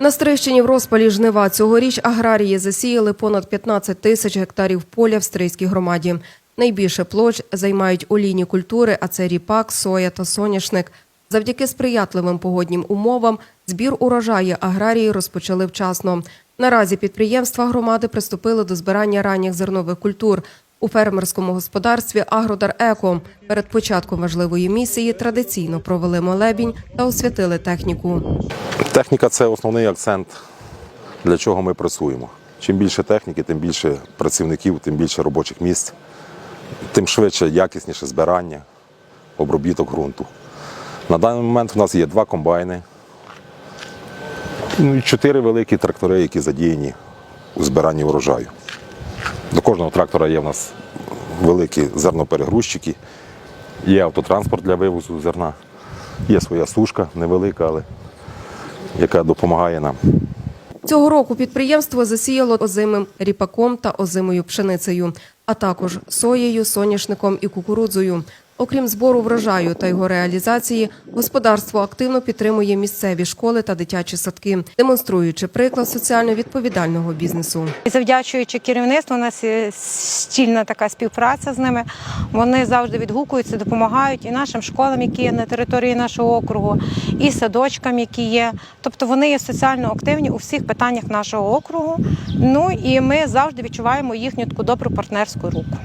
На Стрийщині в розпалі жнива цьогоріч аграрії засіяли понад 15 тисяч гектарів поля в Стрийській громаді. Найбільше площ займають олійні культури, а це ріпак, соя та соняшник. Завдяки сприятливим погоднім умовам збір урожаю аграрії розпочали вчасно. Наразі підприємства громади приступили до збирання ранніх зернових культур. У фермерському господарстві Агродар Еко перед початком важливої місії традиційно провели молебінь та освятили техніку. Техніка це основний акцент, для чого ми працюємо. Чим більше техніки, тим більше працівників, тим більше робочих місць, тим швидше, якісніше збирання, обробіток ґрунту. На даний момент у нас є два комбайни, ну і чотири великі трактори, які задіяні у збиранні урожаю. До кожного трактора є в нас великі зерноперегрузчики, є автотранспорт для вивозу зерна, є своя сушка невелика, але яка допомагає нам. Цього року підприємство засіяло озимим ріпаком та озимою пшеницею, а також соєю, соняшником і кукурудзою. Окрім збору врожаю та його реалізації, господарство активно підтримує місцеві школи та дитячі садки, демонструючи приклад соціально відповідального бізнесу. Завдячуючи керівництву, у нас є стільна така співпраця з ними. Вони завжди відгукуються, допомагають і нашим школам, які є на території нашого округу, і садочкам, які є. Тобто вони є соціально активні у всіх питаннях нашого округу. Ну і ми завжди відчуваємо їхню таку добру партнерську руку.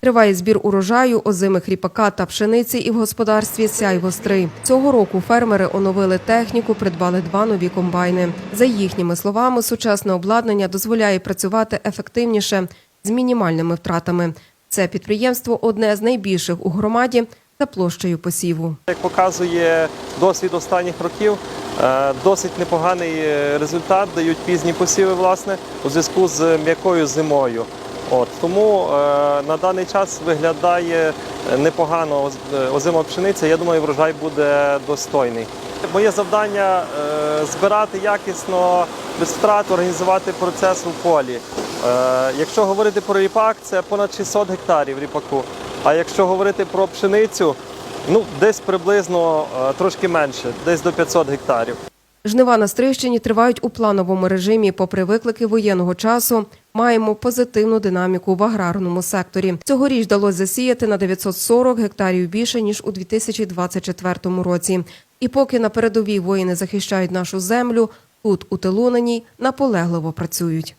Триває збір урожаю, озимих ріпака та пшениці і в господарстві сяйвострий. Цього року фермери оновили техніку, придбали два нові комбайни. За їхніми словами, сучасне обладнання дозволяє працювати ефективніше з мінімальними втратами. Це підприємство одне з найбільших у громаді за площею посіву. Як показує досвід останніх років, е, досить непоганий е, результат дають пізні посіви, власне, у зв'язку з м'якою зимою. От тому е, на даний час виглядає непогано е, озима пшениця. Я думаю, врожай буде достойний. Моє завдання е, збирати якісно, без втрат, організувати процес у полі. Е, якщо говорити про ріпак, це понад 600 гектарів ріпаку. А якщо говорити про пшеницю, ну десь приблизно е, трошки менше, десь до 500 гектарів. Жнива на Стрийщині тривають у плановому режимі. Попри виклики воєнного часу, маємо позитивну динаміку в аграрному секторі. Цьогоріч вдалося засіяти на 940 гектарів більше ніж у 2024 році. І поки на передовій воїни захищають нашу землю, тут у тилу наполегливо працюють.